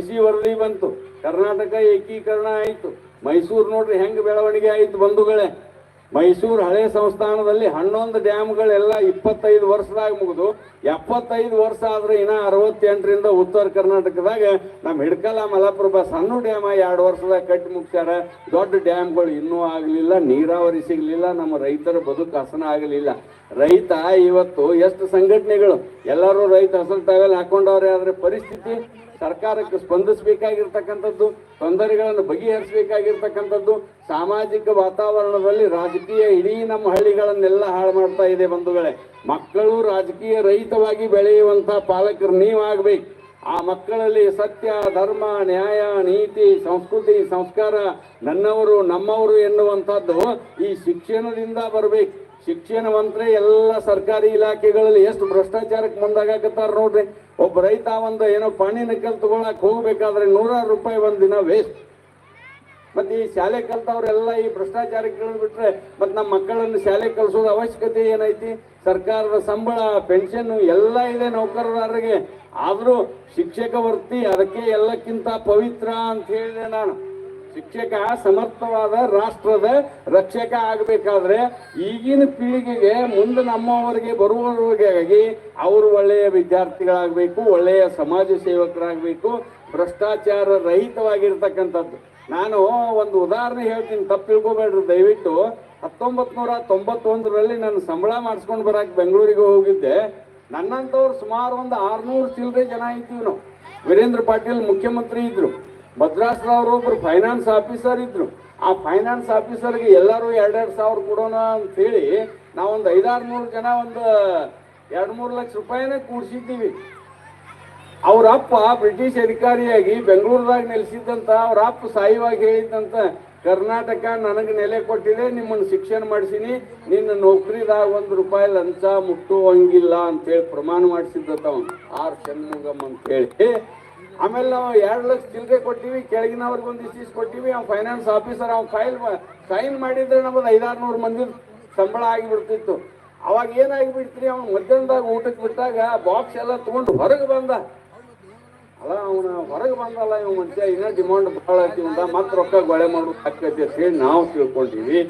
IC ವರದಿ ಬಂತು. ಕರ್ನಾಟಕ ಏಕೀಕರಣ ಆಯಿತು. ಮೈಸೂರು ನೋಡ್ರಿ ಹೆಂಗ್ ಬೆಳವಣಿಗೆ ಆಯಿತು ಬಂಧುಗಳೇ. ಮೈಸೂರು ಹಳೆ ಸಂಸ್ಥಾನದಲ್ಲಿ ಹನ್ನೊಂದು ಡ್ಯಾಮ್ಗಳೆಲ್ಲ ಇಪ್ಪತ್ತೈದು ವರ್ಷದಾಗ ಮುಗಿದು, ಎಪ್ಪತ್ತೈದು ವರ್ಷ ಆದ್ರೆ ಇನ್ನ ಅರವತ್ತೆಂಟರಿಂದ ಉತ್ತರ ಕರ್ನಾಟಕದಾಗ ನಮ್ಮ ಹಿಡ್ಕಲ ಮಲಪ್ರಭಾ ಸಣ್ಣ ಡ್ಯಾಮ ಎರಡು ವರ್ಷದಾಗ ಕಟ್ಟಿ ಮುಗ್ಸ್ಯಾರ. ದೊಡ್ಡ ಡ್ಯಾಮ್ಗಳು ಇನ್ನೂ ಆಗಲಿಲ್ಲ, ನೀರಾವರಿ ಸಿಗಲಿಲ್ಲ, ನಮ್ಮ ರೈತರ ಬದುಕು ಹಸನ ಆಗಲಿಲ್ಲ. ರೈತ ಇವತ್ತು ಎಷ್ಟು ಸಂಘಟನೆಗಳು? ಎಲ್ಲರೂ ರೈತ ಹಸನ ತಾವೆಲ್ಲ ಹಾಕೊಂಡವ್ರೆ, ಆದ್ರೆ ಪರಿಸ್ಥಿತಿ ಸರ್ಕಾರಕ್ಕೆ ಸ್ಪಂದಿಸಬೇಕಾಗಿರ್ತಕ್ಕಂಥದ್ದು, ತೊಂದರೆಗಳನ್ನು ಬಗೆಹರಿಸಬೇಕಾಗಿರ್ತಕ್ಕಂಥದ್ದು, ಸಾಮಾಜಿಕ ವಾತಾವರಣದಲ್ಲಿ ರಾಜಕೀಯ ಇಡೀ ನಮ್ಮ ಹಳ್ಳಿಗಳನ್ನೆಲ್ಲ ಹಾಳು ಮಾಡ್ತಾ ಇದೆ ಬಂಧುಗಳೇ. ಮಕ್ಕಳು ರಾಜಕೀಯ ರಹಿತವಾಗಿ ಬೆಳೆಯುವಂಥ ಪಾಲಕರು ನೀವಾಗಬೇಕು. ಆ ಮಕ್ಕಳಲ್ಲಿ ಸತ್ಯ, ಧರ್ಮ, ನ್ಯಾಯ, ನೀತಿ, ಸಂಸ್ಕೃತಿ, ಸಂಸ್ಕಾರ ನನ್ನವರು, ನಮ್ಮವರು ಎನ್ನುವಂಥದ್ದು ಈ ಶಿಕ್ಷಣದಿಂದ ಬರಬೇಕು. ಶಿಕ್ಷಣವಂತ್ರೆ ಎಲ್ಲ ಸರ್ಕಾರಿ ಇಲಾಖೆಗಳಲ್ಲಿ ಎಷ್ಟು ಭ್ರಷ್ಟಾಚಾರಕ್ಕೆ ಮುಂದಾಗತ್ತಾರ ನೋಡ್ರಿ. ಒಬ್ಬ ರೈತ ಒಂದು ಏನೋ ಪಾಣಿನ ಕಲ್ ತಗೊಳಕ್ ಹೋಗ್ಬೇಕಾದ್ರೆ ನೂರಾರು ರೂಪಾಯಿ ಒಂದ್ ದಿನ ವೇಸ್ಟ್ ಮತ್ತೆ ಈ ಶಾಲೆ ಕಲ್ತವ್ರೆಲ್ಲ ಈ ಭ್ರಷ್ಟಾಚಾರಕ್ಕೆ ಬಿಟ್ರೆ ಮತ್ತೆ ನಮ್ಮ ಮಕ್ಕಳನ್ನು ಶಾಲೆ ಕಲಿಸೋದು ಅವಶ್ಯಕತೆ ಏನೈತಿ? ಸರ್ಕಾರದ ಸಂಬಳ ಪೆನ್ಷನ್ ಎಲ್ಲ ಇದೆ ನೌಕರರಿಗೆ ಆದರೂ ಶಿಕ್ಷಕ ವೃತ್ತಿ ಅದಕ್ಕೆ ಎಲ್ಲಕ್ಕಿಂತ ಪವಿತ್ರ ಅಂತ ಹೇಳಿದೆ ನಾನು. ಶಿಕ್ಷಕ ಸಮರ್ಥವಾದ ರಾಷ್ಟ್ರದ ರಕ್ಷಕ ಆಗಬೇಕಾದ್ರೆ ಈಗಿನ ಪೀಳಿಗೆಗೆ ಮುಂದೆ ನಮ್ಮವರಿಗೆ ಬರುವವರಿಗಾಗಿ ಅವರು ಒಳ್ಳೆಯ ವಿದ್ಯಾರ್ಥಿಗಳಾಗಬೇಕು, ಒಳ್ಳೆಯ ಸಮಾಜ ಸೇವಕರಾಗಬೇಕು, ಭ್ರಷ್ಟಾಚಾರ ರಹಿತವಾಗಿರ್ತಕ್ಕಂಥದ್ದು. ನಾನು ಒಂದು ಉದಾಹರಣೆ ಹೇಳ್ತೀನಿ ತಪ್ಪು ತಿಳ್ಕೊಬೇಡ್ರಿ ದಯವಿಟ್ಟು ಹತ್ತೊಂಬತ್ತು ನೂರ ತೊಂಬತ್ತೊಂದರಲ್ಲಿ ನಾನು ಸಂಬಳ ಮಾಡಿಸ್ಕೊಂಡು ಬರಕ್ಕೆ ಬೆಂಗಳೂರಿಗೆ ಹೋಗಿದ್ದೆ. ನನ್ನಂಥವ್ರು ಸುಮಾರು ಒಂದು ಆರ್ನೂರು ಚಿಲ್ಲರೆ ಜನ ಇದ್ದೀವಿ ನಾವು. ವೀರೇಂದ್ರ ಪಾಟೀಲ್ ಮುಖ್ಯಮಂತ್ರಿ ಇದ್ರು. ಭದ್ರಾಸ್ ಅವರು ಒಬ್ರು ಫೈನಾನ್ಸ್ ಆಫೀಸರ್ ಇದ್ರು. ಆ ಫೈನಾನ್ಸ್ ಆಫೀಸರ್ಗೆ ಎಲ್ಲರೂ ಎರಡೆರಡು ಸಾವಿರ ಕೊಡೋಣ ಅಂತೇಳಿ ನಾವೊಂದು ಐದಾರು ನೂರು ಜನ ಒಂದು ಎರಡು ಮೂರು ಲಕ್ಷ ರೂಪಾಯಿನೇ ಕೂಡಿಸಿದ್ದೀವಿ. ಅವ್ರ ಅಪ್ಪ ಬ್ರಿಟಿಷ್ ಅಧಿಕಾರಿಯಾಗಿ ಬೆಂಗಳೂರದಾಗ ನೆಲೆಸಿದ್ದಂತ, ಅವ್ರ ಅಪ್ಪ ಸಾಯುವಾಗಿ ಹೇಳಿದಂತ ಕರ್ನಾಟಕ ನನಗೆ ನೆಲೆ ಕೊಟ್ಟಿದೆ, ನಿಮ್ಮನ್ನು ಶಿಕ್ಷಣ ಮಾಡಿಸಿನಿ, ನಿನ್ನ ನೌಕರಿದಾಗ ಒಂದು ರೂಪಾಯಿ ಲಂಚ ಮುಟ್ಟುವಂಗಿಲ್ಲ ಅಂತೇಳಿ ಪ್ರಮಾಣ ಮಾಡಿಸಿದ್ದಂತ ಆರ್. ಆರ್ ಷಣ್ಮುಗಮ್ ಅಂತೇಳಿ ಆಮೇಲೆ ನಾವು ಎರಡು ಲಕ್ಷ ಚಿಲ್ಲರೆ ಕೊಟ್ಟಿವಿ, ಕೆಳಗಿನವ್ರಿಗೆ ಒಂದು ಇಸ್ ಕೊಟ್ಟಿವಿ, ಅವ್ನು ಫೈನಾನ್ಸ್ ಆಫೀಸರ್ ಅವ್ನು ಫೈಲ್ ಸೈನ್ ಮಾಡಿದ್ರೆ ನಮ್ಮದು ಐದಾರು ನೂರು ಮಂದಿ ಸಂಬಳ ಆಗಿಬಿಡ್ತಿತ್ತು. ಅವಾಗ ಏನಾಗಿಬಿಡ್ತೀರಿ, ಅವ್ನು ಮಧ್ಯಾಹ್ನದಾಗ ಊಟಕ್ಕೆ ಬಿಟ್ಟಾಗ ಬಾಕ್ಸ್ ಎಲ್ಲ ತೊಗೊಂಡು ಹೊರಗೆ ಬಂದ. ಅಲ್ಲ, ಅವನ ಹೊರಗೆ ಬಂದಲ್ಲ ಇವ್ ಮನುಷ್ಯ ಇನ್ನೂ ಡಿಮಾಂಡ್ ಭಾಳ ಐತಿ ಉಂಟ ಮತ್ತೆ ರೊಕ್ಕ ಗೊಳೆ ಮಾಡೋದು ಆಕೈತಿ ಅಂತ ಹೇಳಿ ನಾವು ತಿಳ್ಕೊಂಡಿವಿ.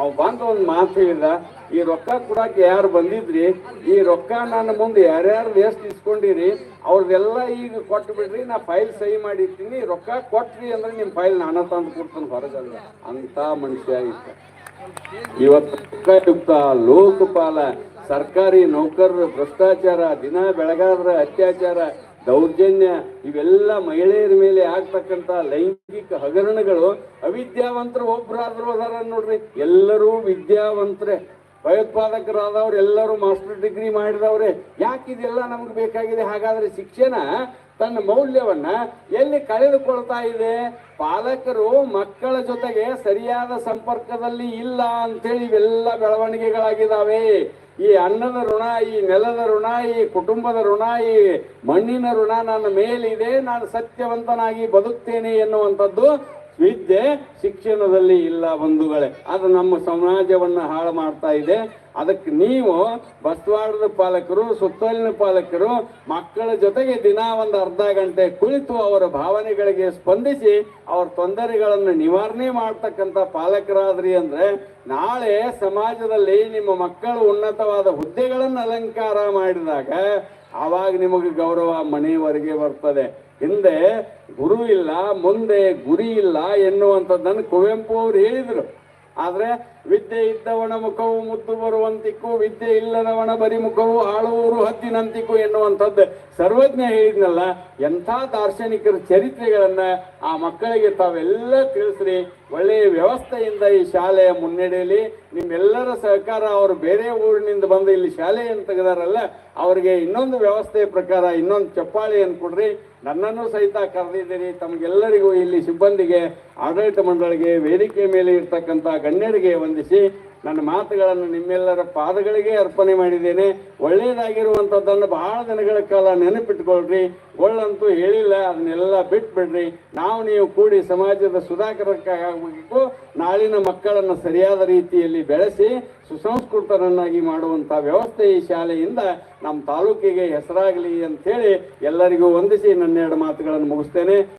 ಅವ್ ಬಂದ ಒಂದು ಮಾತು ಹೇಳಿದ ಈ ರೊಕ್ಕ ಕೊಡಕ್ಕೆ ಯಾರು ಬಂದಿದ್ರಿ? ಈ ರೊಕ್ಕ ನನ್ನ ಮುಂದೆ ಯಾರ್ಯಾರು ವೇಸ್ಟ್ ಇಸ್ಕೊಂಡಿರಿ? ಅವ್ರದೆಲ್ಲ ಈಗ ಕೊಟ್ಟು ಬಿಡ್ರಿ, ನಾ ಫೈಲ್ ಸಹಿ ಮಾಡಿರ್ತೀನಿ, ರೊಕ್ಕ ಕೊಟ್ರಿ ಅಂದ್ರೆ ನಿಮ್ಮ ಫೈಲ್ ನಾನು ತಂದು ಕೊಡ್ತೀನಿ ಹೊರಗಲ್ಲ ಅಂತ ಮನುಷ್ಯ ಇದ್ದ. ಇವತ್ತು ಲೋಕಪಾಲ, ಸರ್ಕಾರಿ ನೌಕರರು, ಭ್ರಷ್ಟಾಚಾರ, ದಿನ ಬೆಳಗಾದ್ರ ಅತ್ಯಾಚಾರ ದೌರ್ಜನ್ಯ ಇವೆಲ್ಲ ಮಹಿಳೆಯರ ಮೇಲೆ ಆಗ್ತಕ್ಕಂತ ಲೈಂಗಿಕ ಹಗರಣಗಳು ಅವಿದ್ಯಾವಂತರು ಒಬ್ಬರಾದ್ರೂ ಅದಾರ ನೋಡ್ರಿ ಎಲ್ಲರೂ ವಿದ್ಯಾವಂತರೇ. ಭಯೋತ್ಪಾದಕರಾದವ್ರು ಎಲ್ಲರೂ ಮಾಸ್ಟರ್ ಡಿಗ್ರಿ ಮಾಡಿದವ್ರೆ, ಯಾಕೆ ಇದೆಲ್ಲ ನಮ್ಗೆ ಬೇಕಾಗಿದೆ? ಹಾಗಾದ್ರೆ ಶಿಕ್ಷಣ ತನ್ನ ಮೌಲ್ಯವನ್ನ ಎಲ್ಲಿ ಕಳೆದುಕೊಳ್ತಾ ಇದೆ? ಪಾಲಕರು ಮಕ್ಕಳ ಜೊತೆಗೆ ಸರಿಯಾದ ಸಂಪರ್ಕದಲ್ಲಿ ಇಲ್ಲ ಅಂತೇಳಿ ಇವೆಲ್ಲ ಬೆಳವಣಿಗೆಗಳಾಗಿದ್ದಾವೆ ಈ ಅನ್ನದ ಋಣ, ಈ ನೆಲದ ಋಣ, ಈ ಕುಟುಂಬದ ಋಣ, ಈ ಮಣ್ಣಿನ ಋಣ ನನ್ನ ಮೇಲಿದೆ, ನಾನು ಸತ್ಯವಂತನಾಗಿ ಬದುಕ್ತೇನೆ ಎನ್ನುವಂಥದ್ದು ವಿದ್ಯೆ ಶಿಕ್ಷಣದಲ್ಲಿ ಇಲ್ಲ ಬಂಧುಗಳೇ. ಅದು ನಮ್ಮ ಸಮಾಜವನ್ನ ಹಾಳು ಮಾಡ್ತಾ ಇದೆ. ಅದಕ್ಕೆ ನೀವು ಬಸವಾಡದ ಪಾಲಕರು, ಸುತ್ತಲಿನ ಪಾಲಕರು, ಮಕ್ಕಳ ಜೊತೆಗೆ ದಿನ ಒಂದು ಅರ್ಧ ಗಂಟೆ ಕುಳಿತು ಅವರ ಭಾವನೆಗಳಿಗೆ ಸ್ಪಂದಿಸಿ ಅವ್ರ ತೊಂದರೆಗಳನ್ನು ನಿವಾರಣೆ ಮಾಡ್ತಕ್ಕಂಥ ಪಾಲಕರಾದ್ರಿ ಅಂದ್ರೆ ನಾಳೆ ಸಮಾಜದಲ್ಲಿ ನಿಮ್ಮ ಮಕ್ಕಳು ಉನ್ನತವಾದ ಹುದ್ದೆಗಳನ್ನು ಅಲಂಕಾರ ಮಾಡಿದಾಗ ಆವಾಗ ನಿಮಗೆ ಗೌರವ ಮನೆಯವರೆಗೆ ಬರ್ತದೆ. ಹಿಂದೆ ಗುರು ಇಲ್ಲ, ಮುಂದೆ ಗುರಿ ಇಲ್ಲ ಎನ್ನುವಂಥದ್ದನ್ನು ಕುವೆಂಪು ಅವರು ಹೇಳಿದರು. ಆದರೆ ವಿದ್ಯೆ ಇದ್ದವನ ಮುಖವು ಮುದ್ದು ಬರುವಂತಿಕ್ಕು, ವಿದ್ಯೆ ಇಲ್ಲದವನ ಬರಿ ಮುಖವು ಆಳುವವರು ಹತ್ತಿನಂತಿಕ್ಕು ಎನ್ನುವಂಥದ್ದು. ಸರ್ವಜ್ಞ ಹೇಳಿದ್ನಲ್ಲ, ಎಂಥ ದಾರ್ಶನಿಕರ ಚರಿತ್ರೆಗಳನ್ನು ಆ ಮಕ್ಕಳಿಗೆ ತಾವೆಲ್ಲ ತಿಳಿಸ್ರಿ. ಒಳ್ಳೆಯ ವ್ಯವಸ್ಥೆಯಿಂದ ಈ ಶಾಲೆಯ ಮುನ್ನಡೆಯಲ್ಲಿ ನಿಮ್ಮೆಲ್ಲರ ಸಹಕಾರ ಅವರು ಬೇರೆ ಊರಿನಿಂದ ಬಂದು ಇಲ್ಲಿ ಶಾಲೆಯನ್ನು ತೆಗೆದಾರಲ್ಲ, ಅವರಿಗೆ ಇನ್ನೊಂದು ವ್ಯವಸ್ಥೆಯ ಪ್ರಕಾರ ಇನ್ನೊಂದು ಚಪ್ಪಾಳಿಯನ್ನು ಕೊಡ್ರಿ. ನನ್ನನ್ನು ಸಹಿತ ಕರೆದಿದ್ದೀರಿ. ತಮಗೆಲ್ಲರಿಗೂ ಇಲ್ಲಿ ಸಿಬ್ಬಂದಿಗೆ, ಆಡಳಿತ ಮಂಡಳಿಗೆ, ವೇದಿಕೆ ಮೇಲೆ ಇರ್ತಕ್ಕಂಥ ಗಣ್ಯರಿಗೆ ವಂದಿಸಿ ನನ್ನ ಮಾತುಗಳನ್ನು ನಿಮ್ಮೆಲ್ಲರ ಪಾದಗಳಿಗೆ ಅರ್ಪಣೆ ಮಾಡಿದ್ದೇನೆ. ಒಳ್ಳೆಯದಾಗಿರುವಂಥದ್ದನ್ನು ಬಹಳ ದಿನಗಳ ಕಾಲ ನೆನಪಿಟ್ಕೊಳ್ರಿ ಒಳ್ಳಂತೂ ಹೇಳಿಲ್ಲ, ಅದನ್ನೆಲ್ಲ ಬಿಟ್ಬಿಡ್ರಿ. ನಾವು ನೀವು ಕೂಡಿ ಸಮಾಜದ ಸುಧಾಕರಕ್ಕಾಗಬೇಕು ನಾಳಿನ ಮಕ್ಕಳನ್ನು ಸರಿಯಾದ ರೀತಿಯಲ್ಲಿ ಬೆಳೆಸಿ, ಸುಸಂಸ್ಕೃತರನ್ನಾಗಿ ಮಾಡುವಂಥ ವ್ಯವಸ್ಥೆ ಈ ಶಾಲೆಯಿಂದ ನಮ್ಮ ತಾಲೂಕಿಗೆ ಹೆಸರಾಗಲಿ ಅಂತೇಳಿ ಎಲ್ಲರಿಗೂ ವಂದಿಸಿ ನನ್ನೆರಡು ಮಾತುಗಳನ್ನು ಮುಗಿಸ್ತೇನೆ.